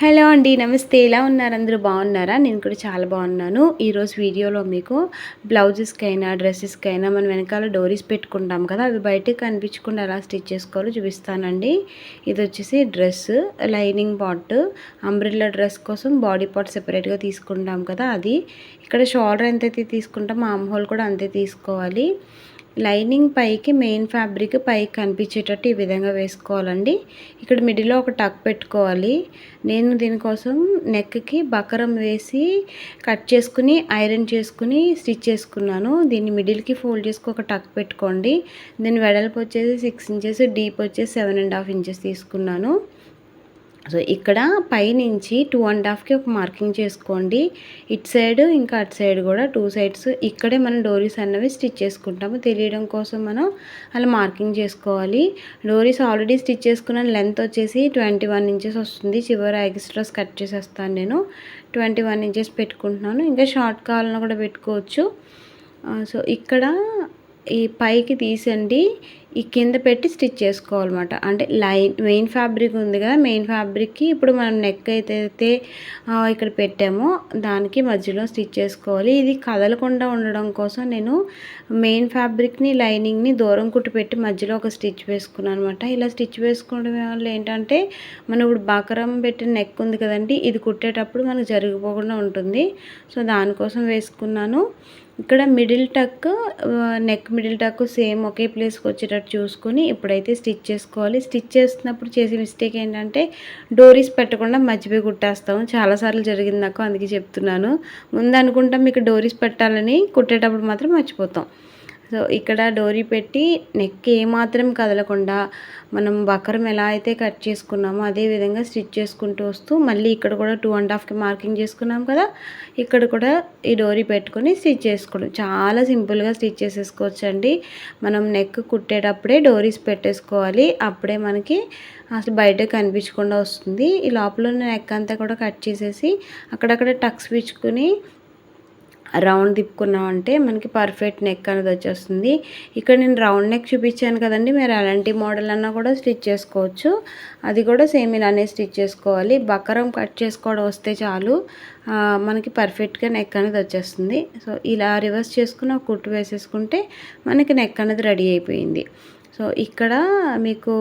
Hello అండి నమస్తే. ఎలా ఉన్నారు? అందరూ బాగున్నారా? నేను కూడా చాలా బాగున్నాను. ఈరోజు వీడియోలో మీకు బ్లౌజెస్కి అయినా డ్రెస్సెస్కి అయినా మనం వెనకాల డోరీస్ పెట్టుకుంటాం కదా అవి బయటకు కనిపించకుండా ఎలా స్టిచ్ చేసుకోవాలో చూపిస్తానండి. ఇది వచ్చేసి dress lining part umbrella dress కోసం బాడీ పార్ట్ సెపరేట్గా తీసుకుంటాం కదా అది. ఇక్కడ షోల్డర్ ఎంతైతే తీసుకుంటామో ఆమ్ హోల్ కూడా అంతే తీసుకోవాలి. లైనింగ్ పైకి మెయిన్ ఫ్యాబ్రిక్ పైకి కనిపించేటట్టు ఈ విధంగా వేసుకోవాలండి. ఇక్కడ మిడిల్లో ఒక టక్ పెట్టుకోవాలి. నేను దీనికోసం నెక్కి బకరం వేసి కట్ చేసుకుని ఐరన్ చేసుకుని స్టిచ్ చేసుకున్నాను. దీన్ని మిడిల్కి ఫోల్డ్ చేసుకు ఒక టక్ పెట్టుకోండి. దీని వెడల్పు వచ్చేసి సిక్స్ ఇంచెస్ డీప్ వచ్చేసి సెవెన్ అండ్ హాఫ్ ఇంచెస్ తీసుకున్నాను. సో ఇక్కడ పైనుంచి టూ అండ్ హాఫ్కి ఒక మార్కింగ్ చేసుకోండి. ఇట్ సైడ్ ఇంకా అటు సైడ్ కూడా టూ సైడ్స్ ఇక్కడే మనం డోరీస్ అన్నవి స్టిచ్ చేసుకుంటాము. తెలియడం కోసం మనం అలా మార్కింగ్ చేసుకోవాలి. డోరీస్ ఆల్రెడీ స్టిచ్ చేసుకున్న లెంత్ వచ్చేసి ట్వంటీ వన్ ఇంచెస్ వస్తుంది. చివరి ఎక్స్ట్రాస్ కట్ చేసేస్తాను నేను. ట్వంటీ వన్ ఇంచెస్ పెట్టుకుంటున్నాను. ఇంకా షార్ట్ కావాలన్నా కూడా పెట్టుకోవచ్చు. సో ఇక్కడ ఈ పైకి తీసండి ఈ కింద పెట్టి స్టిచ్ చేసుకోవాలన్నమాట. అంటే లైన్ మెయిన్ ఫ్యాబ్రిక్ ఉంది కదా మెయిన్ ఫ్యాబ్రిక్కి ఇప్పుడు మనం నెక్ అయితే ఇక్కడ పెట్టామో దానికి మధ్యలో స్టిచ్ చేసుకోవాలి. ఇది కదలకుండా ఉండడం కోసం నేను మెయిన్ ఫ్యాబ్రిక్ని లైనింగ్ని దూరం కుట్టి పెట్టి మధ్యలో ఒక స్టిచ్ వేసుకున్నాను అనమాట ఇలా స్టిచ్ వేసుకోవడం వల్ల ఏంటంటే మనం ఇప్పుడు బకరం పెట్టిన నెక్ ఉంది కదండి ఇది కుట్టేటప్పుడు మనకు జరిగిపోకుండా ఉంటుంది. సో దానికోసం వేసుకున్నాను. ఇక్కడ middle tuck neck middle tuck same ఒకే ప్లేస్కి వచ్చేటట్టు చూసుకొని ఇప్పుడైతే స్టిచ్ చేసుకోవాలి. స్టిచ్ చేస్తున్నప్పుడు చేసే మిస్టేక్ ఏంటంటే డోరీస్ పెట్టకుండా మర్చిపోయి కుట్టేస్తాము. చాలాసార్లు జరిగింది నాకు అందుకే చెప్తున్నాను. ముందు అనుకుంటాం మీకు డోరీస్ పెట్టాలని కుట్టేటప్పుడు మాత్రం మర్చిపోతాం. సో ఇక్కడ డోరీ పెట్టి నెక్ ఏమాత్రం కదలకుండా మనం బకరం ఎలా అయితే కట్ చేసుకున్నామో అదే విధంగా స్టిచ్ చేసుకుంటూ వస్తూ మళ్ళీ ఇక్కడ కూడా టూ అండ్ హాఫ్కి మార్కింగ్ చేసుకున్నాం కదా ఇక్కడ కూడా ఈ డోరీ పెట్టుకొని స్టిచ్ చేసుకోవడం. చాలా సింపుల్గా స్టిచ్ చేసేసుకోవచ్చు అండి మనం నెక్ కుట్టేటప్పుడే డోరీస్ పెట్టేసుకోవాలి. అప్పుడే మనకి అసలు బయట కనిపించకుండా వస్తుంది. ఈ లోపల ఉన్న నెక్ అంతా కూడా కట్ చేసేసి అక్కడక్కడ టక్స్ పిచ్చుకుని రౌండ్ తిప్పుకున్నామంటే మనకి పర్ఫెక్ట్ నెక్ అనేది వచ్చేస్తుంది. ఇక్కడ నేను రౌండ్ నెక్ చూపించాను కదండి. మీరు అలాంటి మోడల్ అన్నా కూడా స్టిచ్ చేసుకోవచ్చు. అది కూడా సేమ్ ఇలానే స్టిచ్ చేసుకోవాలి. బకరం కట్ చేసుకోవడం వస్తే చాలు మనకి పర్ఫెక్ట్గా నెక్ అనేది వచ్చేస్తుంది. సో ఇలా రివర్స్ చేసుకుని ఒక కుట్టు వేసేసుకుంటే మనకి నెక్ అనేది రెడీ అయిపోయింది. సో ఇక్కడ మీకు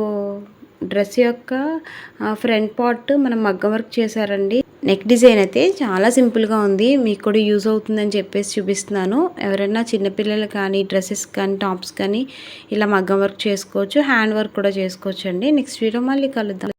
డ్రెస్ యొక్క ఫ్రంట్ పార్ట్ మనం మగ్గం వర్క్ చేశారండి. నెక్ డిజైన్ అయితే చాలా సింపుల్గా ఉంది. మీకు కూడా యూజ్ అవుతుందని చెప్పేసి చూపిస్తున్నాను. ఎవరైనా చిన్నపిల్లలు కానీ డ్రెస్సెస్ కానీ టాప్స్ కానీ ఇలా మగ్గం వర్క్ చేసుకోవచ్చు. హ్యాండ్ వర్క్ కూడా చేసుకోవచ్చు అండి నెక్స్ట్ వీడియో మళ్ళీ కలుద్దాం.